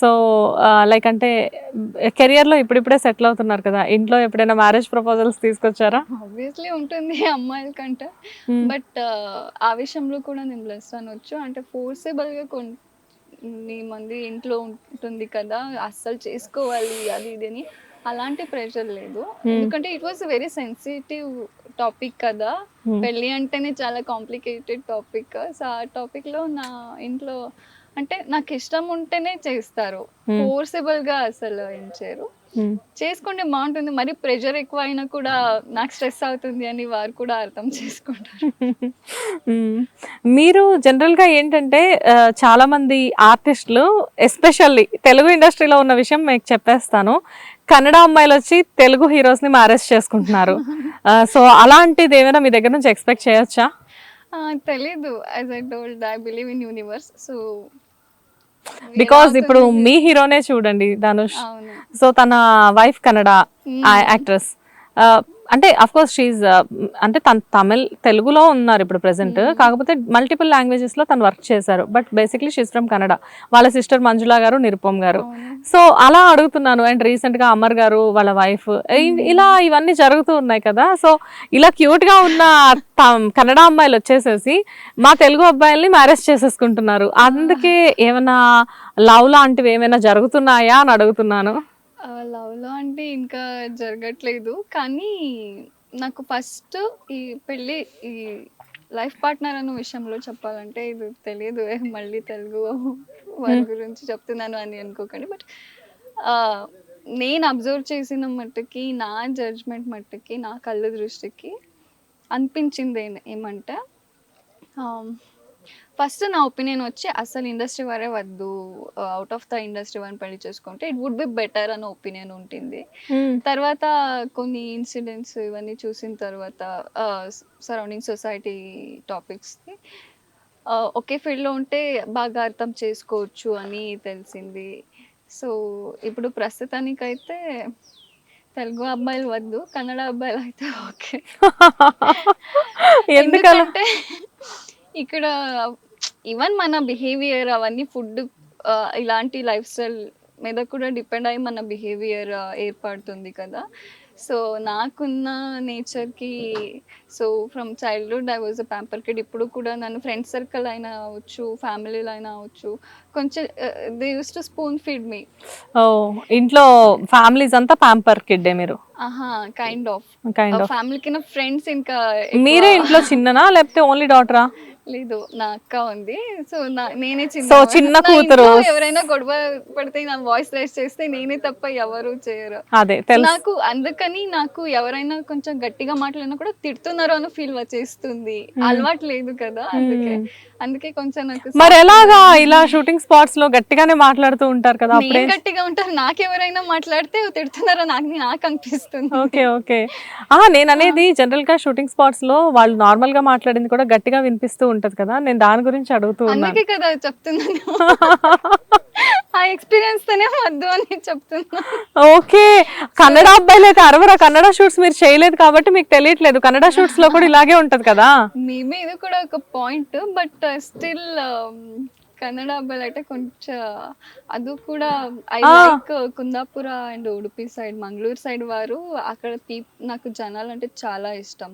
So like అంటే కెరియర్లో ఇప్పుడిప్పుడే సెటిల్ అవుతున్నారు కదా ఇంట్లో ఎప్పుడైనా మ్యారేజ్ ప్రపోజల్స్ తీసుకొచ్చారా ఆబ్వియస్లీ ఉంటుంది అమ్మాయిల కంటే Hmm. బట్ ఆ విషయంలో కూడా నేను బ్లెస్ అనొచ్చు అంటే ఫోర్సేబుల్గా కొన్ని మంది ఇంట్లో ఉంటుంది కదా అస్సలు చేసుకోవాలి అది ఇది అని అలాంటి ప్రెషర్ లేదు Hmm. ఎందుకంటే it was very sensitive topic కదా Hmm. పెళ్ళి అంటేనే చాలా కాంప్లికేటెడ్ టాపిక్ సో ఆ టాపిక్లో నా ఇంట్లో అంటే నాకు ఇష్టం ఉంటేనే చేస్తారు. ఫోర్సేబుల్గా అసలు ఏం చేయరు. చేసుకుంటే బాగుంటుంది మరి ప్రెషర్ ఎక్కువ అయినా కూడా నాకు స్ట్రెస్ అవుతుంది అని వారు కూడా అర్థం చేసుకుంటారు. మీరు జనరల్గా ఏంటంటే చాలా మంది ఆర్టిస్టులు ఎస్పెషల్లీ తెలుగు ఇండస్ట్రీలో ఉన్న విషయం మీకు చెప్పేస్తాను. కన్నడ అమ్మాయిలు వచ్చి తెలుగు హీరోస్ని మ్యారేజ్ చేసుకుంటున్నారు. సో అలాంటిది ఏమైనా మీ దగ్గర నుంచి ఎక్స్పెక్ట్ చేయొచ్చా? తెలీదు. As I told I believe in universe so because ఇప్పుడు మీ హీరోనే చూడండి ధనుష్. సో తన వైఫ్ కన్నడ Hmm. యాక్ట్రెస్ అంటే అఫ్ కోర్స్ షీఈ్ అంటే తన తమిళ్ తెలుగులో ఉన్నారు ఇప్పుడు ప్రెసెంట్ కాకపోతే మల్టిపుల్ లాంగ్వేజెస్లో తను వర్క్ చేశారు. But basically she's from Kannada వాళ్ళ సిస్టర్ మంజులా గారు నిరుపమ్ గారు. సో అలా అడుగుతున్నాను. అండ్ రీసెంట్గా అమర్ గారు వాళ్ళ వైఫ్ ఇలా ఇవన్నీ జరుగుతూ ఉన్నాయి కదా. సో ఇలా క్యూట్గా ఉన్న కన్నడ అమ్మాయిలు వచ్చేసేసి మా తెలుగు అబ్బాయిల్ని మ్యారేజ్ చేసేసుకుంటున్నారు. అందుకే ఏమైనా లవ్ లాంటివి ఏమైనా జరుగుతున్నాయా అని అడుగుతున్నాను. లవ్లో అంటే ఇంకా జరగట్లేదు. కానీ నాకు ఫస్ట్ ఈ పెళ్ళి ఈ లైఫ్ పార్ట్నర్ అన్న విషయంలో చెప్పాలంటే ఇది తెలియదు. ఏ మళ్ళీ తెలుగు వారి గురించి చెప్తున్నాను అని అనుకోకండి. బట్ నేను అబ్జర్వ్ చేసిన మట్టుకి నా జడ్జ్మెంట్ మట్టుకి నా కళ్ళ దృష్టికి అనిపించింది ఏమంటే ఫస్ట్ నా ఒపీనియన్ వచ్చి అసలు ఇండస్ట్రీ వారే వద్దు అవుట్ ఆఫ్ ద ఇండస్ట్రీ వారిని పెళ్ళి చేసుకుంటే ఇట్ వుడ్ బి బెటర్ అనే ఒపీనియన్ ఉంటుంది తర్వాత కొన్ని ఇన్సిడెంట్స్ ఇవన్నీ చూసిన తర్వాత సరౌండింగ్ సొసైటీ టాపిక్స్ని ఒకే ఫీల్డ్లో ఉంటే బాగా అర్థం చేసుకోవచ్చు అని తెలిసింది. సో ఇప్పుడు ప్రస్తుతానికైతే తెలుగు అబ్బాయిలు వద్దు కన్నడ అబ్బాయిలు అయితే ఓకే. ఎందుకంటే ఇక్కడ ఈవెన్ మన బిహేవియర్ అవన్నీ ఫుడ్ ఇలాంటి లైఫ్ స్టైల్ మీద కూడా డిపెండ్ అయ్యి మన బిహేవియర్ ఏర్పడుతుంది కదా. సో నాకున్న నేచర్కి so from childhood I was a pamper kid ఇప్పుడు కూడా నన్ను ఫ్రెండ్ సర్కిల్ అయినా అవచ్చు ఫ్యామిలీలో అయినా అవచ్చు కొంచెం they use to spoon feed me ఇంట్లో ఫ్యామిలీస్ అంతా ప్యాంపర్ కిడ్డే మీరు? Kind of kind of family కింద ఫ్రెండ్స్ ఇంకా మీరే ఇంట్లో చిన్ననా లేకపోతే ఓన్లీ డాటరా లేదు నా అక్క ఉంది. సో నా నేనే చిన్న So, చిన్న నా కూతురు. ఎవరైనా గొడవ పడితే నా వాయిస్ రైస్ చేస్తే నేనే తప్ప ఎవరు చేయరు. అదే నాకు అందుకని నాకు ఎవరైనా కొంచెం గట్టిగా మాట్లాడినా కూడా తిడుతున్నారు అని ఫీల్ వచ్చేస్తుంది. అలవాటు లేదు కదా అందుకే. అందుకే కొంచెం నాకు మరి ఎలాగా ఇలా షూటింగ్ స్పాట్స్లో గట్టిగానే మాట్లాడుతూ ఉంటారు కదా అప్పుడే? నేను గట్టిగా ఉంటాను. నాకెవరైనా మాట్లాడితే తిడుతున్నారో నాకు నాకు అనిపిస్తుంది. Okay okay. ఆ నేను అనేది జనరల్గా షూటింగ్ స్పాట్స్లో వాళ్ళు నార్మల్గా మాట్లాడింది కూడా గట్టిగా వినిపిస్తూ ఉంటది కదా. నేను దాని గురించి అడుగుతూ ఉన్నాను. అందుకే కదా చెప్తున్నాను. ఆ ఎక్స్పీరియన్స్ తోనే వద్దు అని చెప్తున్నా. ఓకే. కన్నడ అబ్బాయిలు అయితే అరవరా. కన్నడ షూట్స్ మీరు చేయలేదు కాబట్టి మీకు తెలియట్లేదు. కన్నడ షూట్స్లో కూడా ఇలాగే ఉంటది కదా? మేబీ ఇది కూడా ఒక పాయింట్ బట్ స్టిల్ కన్నడ అబ్బాయిలు అయితే కొంచెం అది కూడా I. Like Kundapura and Udupi side Mangaluru side వారు అక్కడ నాకు జనాలు అంటే చాలా ఇష్టం.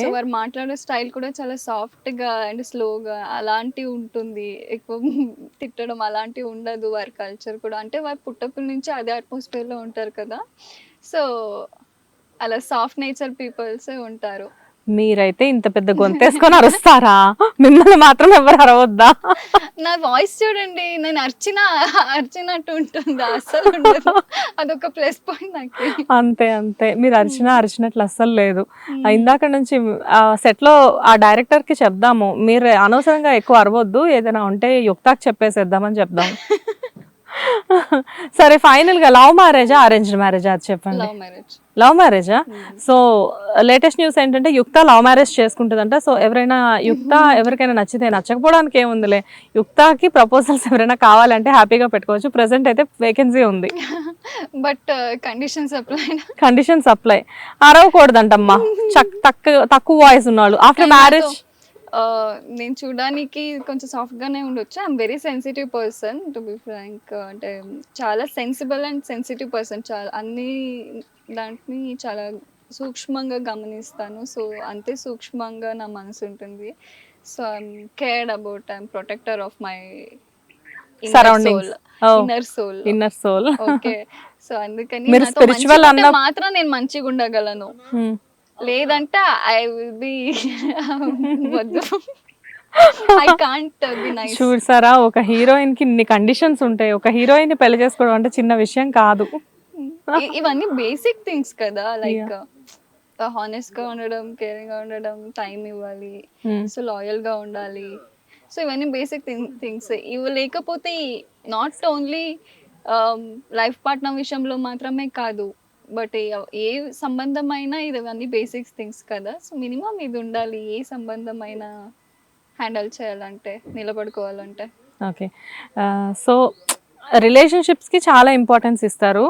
సో వారు మాట్లాడే స్టైల్ కూడా చాలా సాఫ్ట్గా అండ్ స్లోగా అలాంటి ఉంటుంది. ఎక్కువ తిట్టడం అలాంటివి ఉండదు వారి కల్చర్ కూడా. అంటే వారు పుట్టప్పటి నుంచి అదే atmosphere లో ఉంటారు కదా. సో అలా సాఫ్ట్ నేచర్ పీపుల్స్ ఉంటారు. మీరైతే ఇంత పెద్ద గొంతేసుకొని అరుస్తారా? మిమ్మల్ని మాత్రం ఎవరు అరవద్దా? నా వాయిస్ చూడండి నేను అర్చిన అర్చినట్టు ఉంటుంది అసలు అదొక ప్లస్ పాయింట్ నాకు. అంతే అంతే. మీరు అరిచినా అరిచినట్లు అస్సలు లేదు. ఆ, ఇందాక నుంచి ఆ సెట్లో ఆ డైరెక్టర్కి చెప్దాము. మీరు అనవసరంగా ఎక్కువ అరవద్దు ఏదైనా ఉంటే యుక్తాకి చెప్పేసేద్దామని చెప్దాం. సరే ఫైనల్గా లవ్ మ్యారేజా అరేంజ్డ్ మ్యారేజా అది చెప్పండి. Love marriage. లవ్ మ్యారేజా? సో లేటెస్ట్ న్యూస్ ఏంటంటే యుక్త లవ్ మ్యారేజ్ చేసుకుంటుందంట. సో ఎవరైనా యుక్త ఎవరికైనా నచ్చితే నచ్చకపోవడానికి ఏముందిలే. యుక్తకి ప్రపోజల్స్ ఎవరైనా కావాలంటే హ్యాపీగా పెట్టుకోవచ్చు. ప్రెసెంట్ అయితే వేకెన్సీ ఉంది. But conditions apply condition supply అరవకూడదంటమ్మా. తక్కువ తక్కువ వాయిస్ ఉన్నాడు. ఆఫ్టర్ మ్యారేజ్ నేను చూడడానికి కొంచెం సాఫ్ట్గానే ఉండొచ్చు. I'm very sensitive person to be frank అంటే చాలా సెన్సిబుల్ అండ్ సెన్సిటివ్ పర్సన్ చాలా అన్ని దాంట్ని చాలా సూక్ష్మంగా గమనిస్తాను. సో అంతే సూక్ష్మంగా నా మనసు ఉంటుంది. So I'm cared about I'm protector of my. Inner soul inner soul okay so అందుకని మాత్రం నేను మంచిగా ఉండగలను లేదంటే ఐ విల్ బి వద్దు. ఐ కాంట్ బి నైస్ చూసారా ఒక హీరోయిన్కి ఇన్ని కండిషన్స్ ఉంటాయి. ఒక హీరోయిన్ని పెళ్ళి చేసుకోవడం అంటే చిన్న విషయం కాదు. ఇవన్నీ బేసిక్ థింగ్స్ కదా. లైక్ హానెస్ట్గా ఉండడం కేరింగ్గా ఉండడం టైం ఇవ్వాలి. సో లాయల్గా ఉండాలి. సో ఇవన్నీ బేసిక్ థింగ్స్ ఇవి లేకపోతే నాట్ ఓన్లీ లైఫ్ పార్ట్నర్ విషయంలో మాత్రమే కాదు. బట్ ఏ సంబంధమైనా ఇవన్నీ బేసిక్స్ థింగ్స్ కదా. సో మినిమం ఇది ఉండాలి. ఏ సంబంధమైనా హ్యాండిల్ చేయాలంటే నిలబడుకోవాలంటే. ఓకే. సో రిలేషన్షిప్స్కి చాలా ఇంపార్టెన్స్ ఇస్తారు.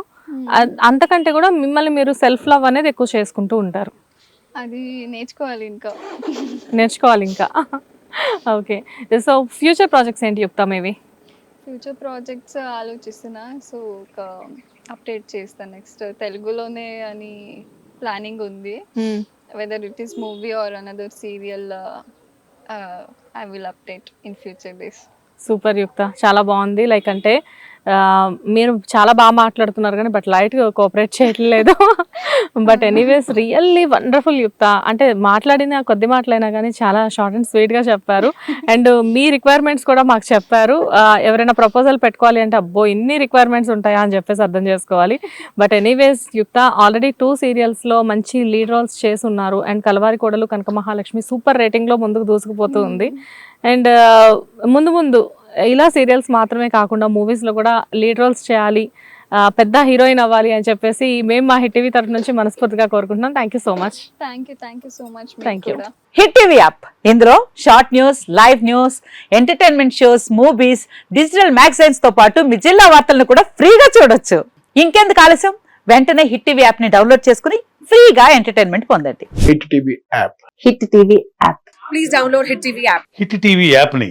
అంతకంటే కూడా మిమ్మల్ని మీరు సెల్ఫ్ లవ్ అనేది ఎక్కువ చేసుకుంటూ ఉంటారు. అది నేర్చుకోవాలి ఇంకా. నేర్చుకోవాలి ఇంకా. ఓకే. సో ఫ్యూచర్ ప్రాజెక్ట్స్ ఏంటి చెప్తాం ఇవి ఫ్యూచర్ ప్రాజెక్ట్స్ ఆలోచిస్తున్నా. సో ఒక అప్డేట్ చేస్తాను నెక్స్ట్ తెలుగులోనే అని ప్లానింగ్ ఉంది. Whether it is movie or another serial I will update in future days super Yukta చాలా బాగుంది. లైక్ అంటే మీరు చాలా బాగా మాట్లాడుతున్నారు కానీ బట్ లైట్ కోఆపరేట్ చేయట్లేదు. But anyways really wonderful Yukta అంటే మాట్లాడిన కొద్ది మాటలైనా కానీ చాలా షార్ట్ అండ్ స్వీట్గా చెప్పారు. అండ్ మీ రిక్వైర్మెంట్స్ కూడా మాకు చెప్పారు. ఎవరైనా ప్రపోజల్ పెట్టుకోవాలి అంటే అబ్బో ఇన్ని రిక్వైర్మెంట్స్ ఉంటాయా? అని చెప్పేసి అర్థం చేసుకోవాలి. But anyways Yukta already two సీరియల్స్లో మంచి లీడ్ రోల్స్ చేసి ఉన్నారు. అండ్ కలవారి కోడలు కనక మహాలక్ష్మి సూపర్ రేటింగ్లో ముందుకు దూసుకుపోతూ ఉంది. అండ్ ముందు ముందు ఇలా సీరియల్స్ మాత్రమే కాకుండా మూవీస్లో కూడా లీడ్ రోల్స్ చేయాలి పెద్ద హీరోయిన్ అవ్వాలి అని చెప్పేసి మేము మా హిట్ టీవీ తరఫు నుంచి మనస్ఫూర్తిగా కోరుకుంటున్నాం. Thank you so much thank you thank you so much you. కూడా. Hit TV app. ఇందులో short news live news entertainment shows movies digital మ్యాగజైన్స్తో పాటు మీ జిల్లా వార్తలను కూడా ఫ్రీగా చూడొచ్చు. ఇంకెందుకు ఆలస్యం? వెంటనే హిట్ టీవీ యాప్ని డౌన్లోడ్ చేసుకుని ఫ్రీగా ఎంటర్టైన్మెంట్ పొందండి. Hit TV app. Hit TV app. Hit TV యాప్ని